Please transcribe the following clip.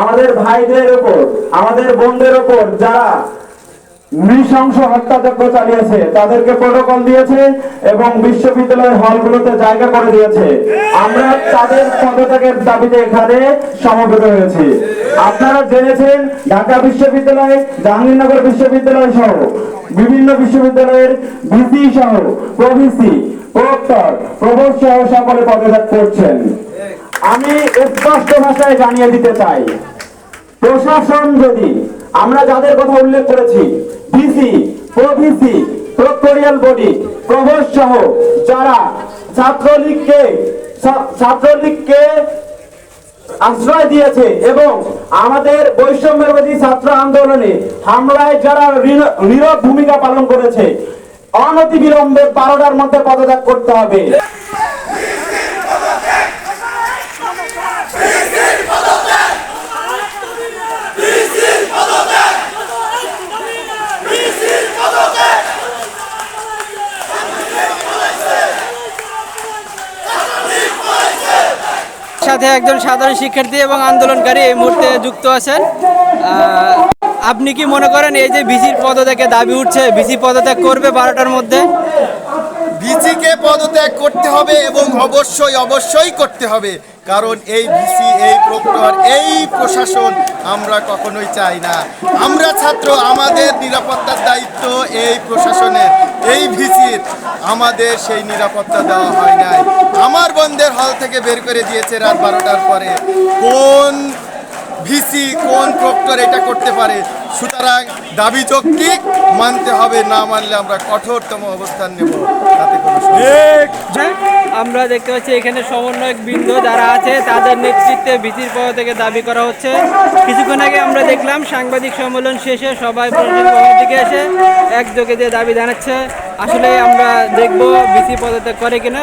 আমাদের ভাইদের ওপর আমাদের বোনদের ওপর যারা নৃশংস হত্যাযজ্ঞ চালিয়েছে, তাদেরকে প্রোটোকল দিয়েছে এবং বিশ্ববিদ্যালয়ের হলগুলোতে জায়গা করে দিয়েছে। আমরা তাদের পদত্যাগের দাবিতে এখানে সমবেত হয়েছি। আপনারা জেনেছেন, ঢাকা বিশ্ববিদ্যালয়, জাহাঙ্গীরনগর বিশ্ববিদ্যালয় সহ, বিভিন্ন বিশ্ববিদ্যালয়ের ভিসি সহ, প্রভিসি, প্রক্টর, প্রবোধ সহ সকলে পদত্যাগ করছেন। আমি স্পষ্ট ভাষায় জানিয়ে দিতে চাই। প্রশাসন যদি, আমরা যাদের কথা উল্লেখ করেছি, VC, pro VC, proctorial body provost সহ যারা ছাত্রলীগকে ছাত্রলীগকে আশ্রয় দিয়েছে এবং আমাদের বৈষম্যবাদী ছাত্র আন্দোলনে হামলায় যারা নীরব ভূমিকা পালন করেছে অনতি বিলম্বে বারোটার মধ্যে পদত্যাগ করতে হবে। সাথে একজন সাধারণ শিক্ষার্থী এবং আন্দোলনকারী এই মুহূর্তে যুক্ত আছেন। আপনি কি মনে করেন এই যে ভিসির পদত্যাগে দাবি উঠছে, ভিসি পদত্যাগ করবে বারোটার মধ্যে? ভিসিকে পদত্যাগ করতে হবে এবং অবশ্যই অবশ্যই করতে হবে। কারণ এই ভিসি, এই প্রক্টর, এই প্রশাসন আমরা কখনোই চাই না। আমরা ছাত্র, আমাদের নিরাপত্তার দায়িত্ব এই প্রশাসনের, এই ভিসির আমাদের সেই নিরাপত্তা দেওয়া হয় নাই। আমার বন্ধের হল থেকে বের করে দিয়েছে রাত বারোটার পরে। কোন ভিসি, কোন প্রক্টর এটা করতে পারে? সুতরাং দাবি যৌক্তিক, মানতে হবে, না মানলে আমরা কঠোরতম অবস্থান নেব। তাতে আমরা দেখতে পাচ্ছি এখানে সমন্বয়ক বৃন্দ যারা আছে, তাদের নেতৃত্বে ভিসির পদ থেকে দাবি করা হচ্ছে। কিছুক্ষণ আগে আমরা দেখলাম সাংবাদিক সম্মেলন শেষে সবাই দিকে এসে একযোগে যে দাবি জানাচ্ছে। আসলে আমরা দেখব বিসি পদত্যাগ করে কিনা।